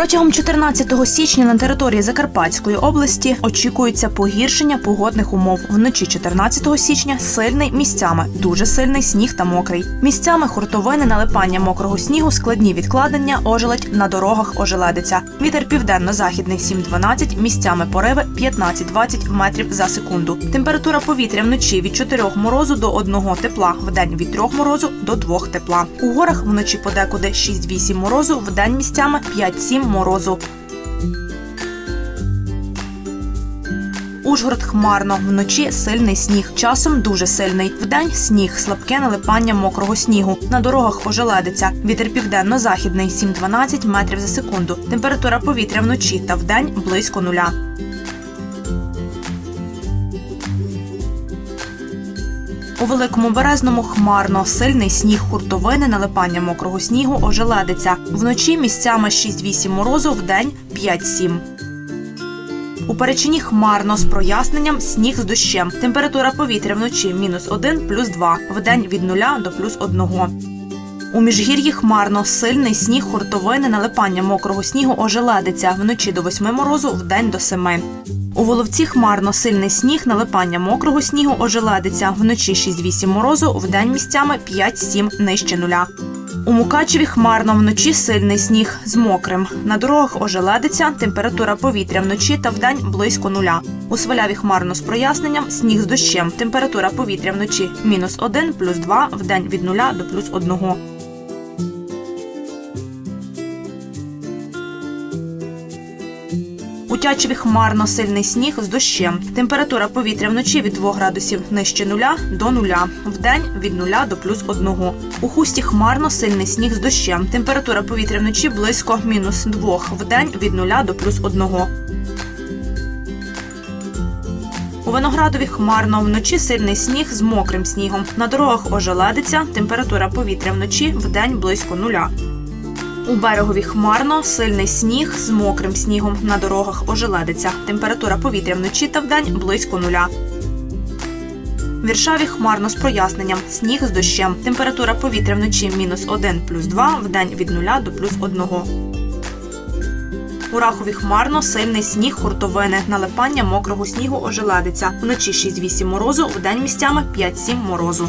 Протягом 14 січня на території Закарпатської області очікується погіршення погодних умов. Вночі 14 січня сильний місцями, дуже сильний сніг та мокрий. Місцями хуртовини, налипання мокрого снігу, складні відкладення, ожеледь на дорогах ожеледиця. Вітер південно-західний 7-12, місцями пориви 15-20 метрів за секунду. Температура повітря вночі від 4 морозу до 1 тепла, вдень від 3 морозу до 2 тепла. У горах вночі подекуди 6-8 морозу, вдень місцями 5-7 морозу. Ужгород хмарно, вночі сильний сніг, часом дуже сильний. Вдень сніг, слабке налипання мокрого снігу. На дорогах ожеледиться. Вітер південно-західний 7-12 метрів за секунду. Температура повітря вночі та вдень близько нуля. У великому березному хмарно, сильний сніг, хуртовини, налипання мокрого снігу, ожеледиться. Вночі місцями 6-8 морозу, вдень 5-7. У перечині хмарно з проясненням сніг з дощем. Температура повітря вночі мінус 1, плюс 2, вдень від 0 до плюс 1. У міжгір'ї хмарно, сильний сніг, хуртовини, налипання мокрого снігу, ожеледиться. Вночі до 8 морозу, вдень до 7. У Воловці хмарно, сильний сніг, налипання мокрого снігу, ожеледиться. Вночі 6-8 морозу, вдень місцями 5-7 нижче нуля. У Мукачеві хмарно вночі сильний сніг з мокрим. На дорогах ожеледиться, температура повітря вночі та вдень близько нуля. У Сваляві хмарно з проясненням, сніг з дощем. Температура повітря вночі мінус 1, плюс 2, вдень від нуля до плюс 1. У хмарно сильний сніг з дощем. Температура повітря вночі від 2 градусів нижче нуля до нуля. Вдень від нуля до плюс 1. У хусті хмарно сильний сніг з дощем. Температура повітря вночі близько мінус 2. Вдень від нуля до плюс 1. У Виноградові хмарно вночі сильний сніг з мокрим снігом. На дорогах ожеледиться. Температура повітря вночі вдень близько нуля. У берегові хмарно, сильний сніг з мокрим снігом. На дорогах ожеледиться. Температура повітря вночі та вдень близько нуля. Віршаві хмарно з проясненням. Сніг з дощем. Температура повітря вночі мінус 1 плюс 2, вдень від 0 до плюс 1. У Рахові хмарно, сильний сніг, хуртовини, налипання мокрого снігу ожеледиться. Вночі 6-8 морозу, вдень місцями 5-7 морозу.